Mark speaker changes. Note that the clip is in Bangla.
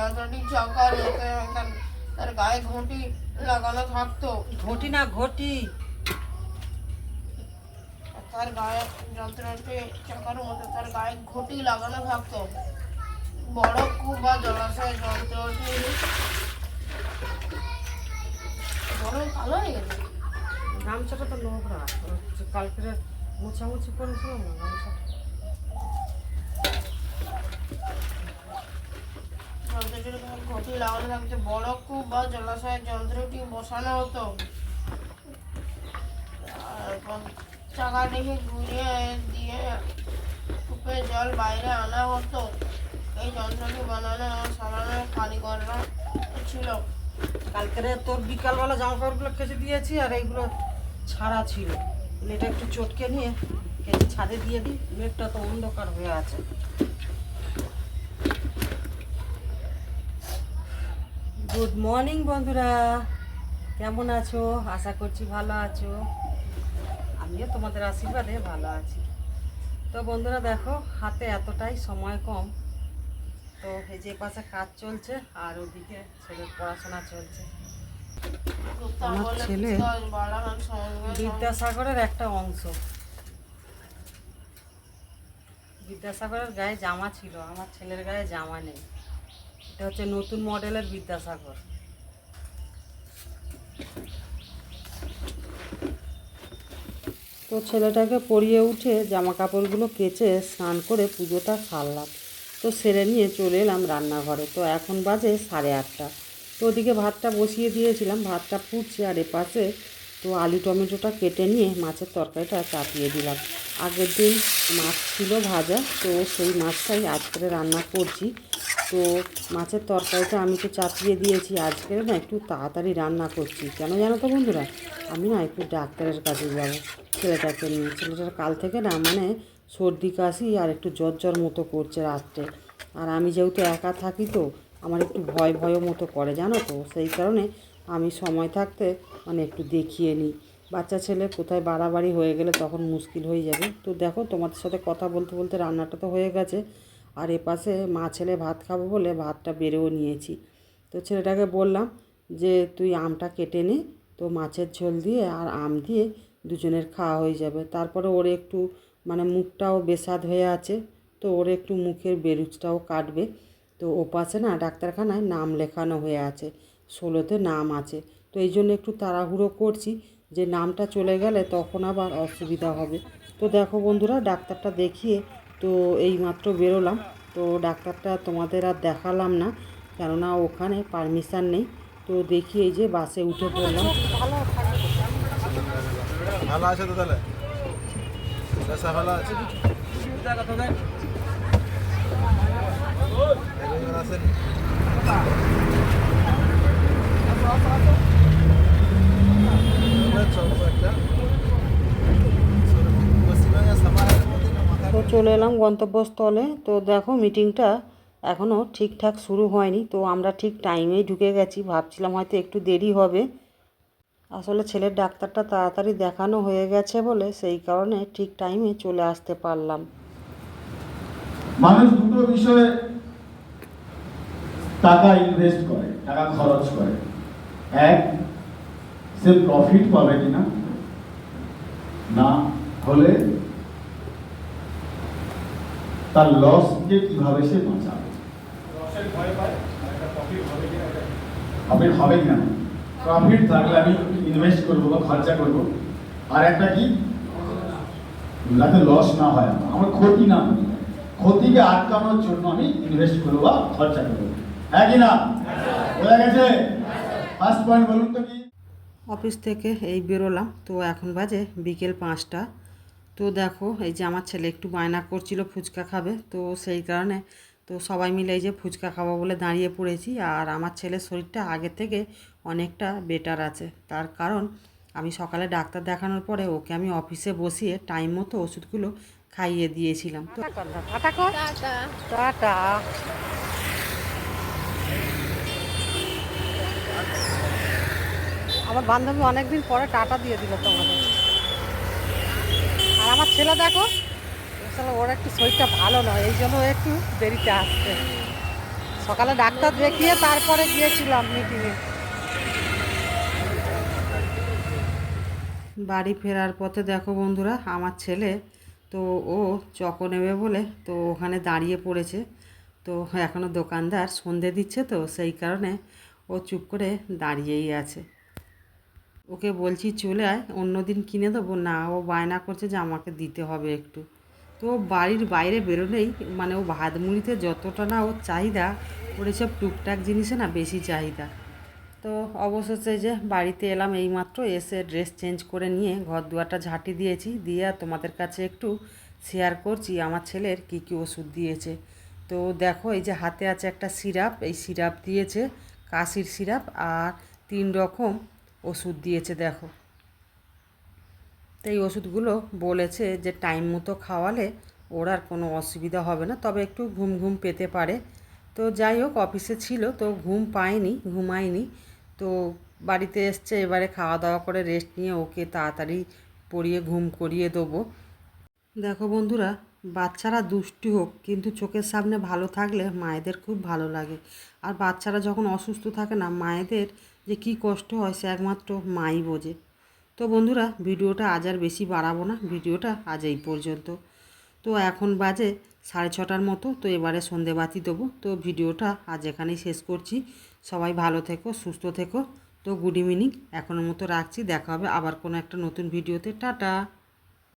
Speaker 1: যন্ত্রটি চাকার তার গায়ে ঘুঁটি লাগানো থাকতো।
Speaker 2: ঘটি না ঘটি।
Speaker 1: তার গায়ে যন্ত্রটি চাকার মতো তার গায়ে ঘুঁটি লাগানো থাকতো। বড় কূপ বা জলাশয় যন্ত্রটি বড় কালো হয়ে গেছে?
Speaker 2: গামছাটা তো নোংরা কালকে মুছামুছি করেছিলাম না গামছাটা।
Speaker 1: বড় কূপ বা জলাশয় যন্ত্রটি বসানো হতো। দিয়ে জল বাইরে আনা হতো। এই যন্ত্রটি বানানো ছিল।
Speaker 2: তোর বিকালবেলা জামা কাপড়গুলো দিয়েছি আর এইগুলো ছাড়া ছিল। এটা একটু চটকে নিয়ে কেচে ছাদে দিয়ে দিই মেঘটা তো অন্ধকার হয়ে আছে। গুড মর্নিং বন্ধুরা। কেমন আছো? আশা করছি ভালো আছো। আমিও তোমাদের আশীর্বাদে ভালো আছি। তো বন্ধুরা দেখো হাতে এতটাই সময় কম। তো এই যে পাশে কাজ চলছে আর ওদিকে ছেলের পড়াশোনা চলছে। আমার ছেলে বিদ্যাসাগরের একটা অংশ। বিদ্যাসাগরের গায়ে জামা ছিল আমার ছেলের গায়ে জামা নেই। এটা হচ্ছে নতুন মডেলের বিদ্যাসাগর। তো ছেলেটাকে পরিয়ে উঠে জামা কাপড়গুলো কেচে স্নান করে পুজোটা সারলাম। তো সেরে নিয়ে চলে এলাম রান্নাঘরে। তো এখন বাজে সাড়ে আটটা। তো ওদিকে ভাতটা বসিয়ে দিয়েছিলাম, ভাতটা ফুটছে আর এপাশে তো আলু টমেটোটা কেটে নিয়ে মাছের তরকারিটা চাপিয়ে দিলাম। আগের দিন মাছ ছিল ভাজা, তো সেই মাছটাই আজকে রান্না করছি। তো মাছের তরকারিটা আমি তো চাপিয়ে দিয়েছি। আজকে না একটু তাড়াতাড়ি রান্না করছি। কেন জানো তো বন্ধুরা? আমি না একটু ডাক্তারের কাছে যাব। ছেলেটাকে নিয়ে। ছেলেটার কাল থেকে না মানে সর্দি, কাশি আর একটু জ্বর জ্বর মতো করছে রাত্রে। আর আমি যেহেতু একা থাকি তো, আমার একটু ভয় ভয় মতো করে, জানো তো? সেই কারণে আমি সময় থাকতে মানে একটু দেখিয়ে নিই। বাচ্চা ছেলে কোথায় বাড়াবাড়ি হয়ে গেলে তখন মুশকিল হয়ে যাবে। তো দেখো তোমাদের সাথে কথা বলতে বলতে রান্নাটা তো হয়ে গেছে। আর এপাশে মা ছেলে ভাত খাব বলে ভাতটা বেড়েও নিয়েছি। তো ছেলেটাকে বললাম যে, তুই আমটা কেটে নে, তো মাছের ঝোল দিয়ে আর আম দিয়ে দুজনের খাওয়া হয়ে যাবে। তারপরে ওর একটু মানে মুখটাও বেসাদ হয়ে আছে, তো ওর একটু মুখের বেরুচটাও কাটবে। তো ও পাশে না ডাক্তারখানায় নাম লেখানো হয়ে আছে, ষোলোতে নাম আছে। তো এই জন্য একটু তাড়াহুড়ো করছি যে, নামটা চলে গেলে তখন আবার অসুবিধা হবে। তো দেখো বন্ধুরা, ডাক্তারটা দেখিয়ে তো এই মাত্র বেরোলাম। তো ডাক্তারটা তোমাদের আর দেখালাম না, কেননা ওখানে পারমিশান নেই। তো দেখি এই যে বাসে উঠে পড়লাম।
Speaker 3: ভালো আছে তো তাহলে? ভালো আছে?
Speaker 2: চলে এলাম গন্তব্যস্থলে। তো দেখো মিটিংটা এখনও ঠিকঠাক শুরু হয়নি। তো আমরা ঠিক টাইমেই ঢুকে গেছি। ভাবছিলাম হয়তো একটু দেরি হবে। আসলে ছেলের ডাক্তারটা তাড়াতাড়ি দেখানো হয়ে গেছে বলে সেই কারণে ঠিক টাইমে চলে আসতে পারলাম।
Speaker 4: মানুষ দুটো বিষয়ে টাকা ইনভেস্ট করে, টাকা খরচ করে। এক, সে প্রফিট পাবে কিনা? না হলে তার লসকে কীভাবে সে বাঁচাবে? প্রফিট হবে কিনা প্রফিট থাকলে আমি ইনভেস্ট করব বা খরচা করব। আর একটা কি? যাতে লস না হয় আমার। ক্ষতি না হয়। ক্ষতিকে আটকানোর জন্য আমি ইনভেস্ট করব বা খরচা করব। হ্যাঁ কি না? বোঝা গেছে? ফার্স্ট পয়েন্ট বলুন তো কি?
Speaker 2: অফিস থেকে এই বেরোলাম। তো এখন বাজে বিকেল পাঁচটা। তো দেখো এই যে আমার ছেলে একটু বায়না করছিল ফুচকা খাবে। তো সেই কারণে তো সবাই মিলে এই যে ফুচকা খাব বলে দাঁড়িয়ে পড়েছি। আর আমার ছেলের শরীরটা আগে থেকে অনেকটা বেটার আছে। তার কারণ আমি সকালে ডাক্তার দেখানোর পরে ওকে আমি অফিসে বসিয়ে টাইম মতো ওষুধগুলো খাইয়ে দিয়েছিলাম। তো টাটা। আমার বান্ধবী অনেকদিন পরে টাটা দিয়ে দিল তোমাদের। ছেলে দেখো। আসলে ওর একটু শরীরটা ভালো নয়, এই জন্য একটু দেরিতে আসছে। সকালে ডাক্তার দেখিয়ে তারপরে গিয়েছিলাম মিটিংয়ে বাড়ি ফেরার পথে দেখো বন্ধুরা, আমার ছেলে তো ও চকো নেবে বলে তো ওখানে দাঁড়িয়ে পড়েছে। তো এখনও দোকানদার সন্ধে দিচ্ছে তো, সেই কারণে ও চুপ করে দাঁড়িয়েই আছে। ওকে বলছি, চলে আয়, অন্য দিন কিনে দেবো। না, ও বায়না করছে যে আমাকে দিতে হবে একটু। তো বাড়ির বাইরে বেরোলেই মানে ও ভাত মুড়িতে যতটা না ওর চাহিদা, ওর এসব টুকটাক জিনিসে না বেশি চাহিদা। তো অবশেষে যে বাড়িতে এলাম এইমাত্র, এসে ড্রেস চেঞ্জ করে নিয়ে ঘর দুয়ারটা ঝাঁটি দিয়েছি, দিয়ে তোমাদের কাছে একটু শেয়ার করছি, আমার ছেলের কী কী ওষুধ দিয়েছে। তো দেখো, এই যে হাতে আছে একটা সিরাপ, এই সিরাপ দিয়েছে, কাশির সিরাপ, আর তিন রকম ওষুধ দিয়েছে, দেখো। তো এই ওষুধগুলো বলেছে যে টাইম মতো খাওয়ালে ওর আর কোনো অসুবিধা হবে না, তবে একটু ঘুম ঘুম পেতে পারে। তো যাই হোক, অফিসে ছিল, তো ঘুম পায়নি, ঘুমায়নি। তো বাড়িতে এসছে, এবারে খাওয়া দাওয়া করে রেস্ট নিয়ে ওকে তাড়াতাড়ি পরিয়ে ঘুম করিয়ে দেবো। দেখো বন্ধুরা, বাচ্চারা দুষ্টু হোক, কিন্তু চোখের সামনে ভালো থাকলে মায়েদের খুব ভালো লাগে। আর বাচ্চারা যখন অসুস্থ থাকে না, মায়েদের যে কি কষ্ট হয় সে একমাত্র মাই বোঝে। তো বন্ধুরা, ভিডিওটা আজ আর বেশি বাড়াবো না, ভিডিওটা আজ এই পর্যন্ত। তো এখন বাজে সাড়ে ছটার মতো, তো এবারে সন্ধে বাতি দেবো। তো ভিডিওটা আজ এখানেই শেষ করছি। সবাই ভালো থেকো, সুস্থ থেকো। তো গুড ইভিনিং, এখনের মতো রাখছি। দেখা হবে আবার কোনো একটা নতুন ভিডিওতে। টাটা!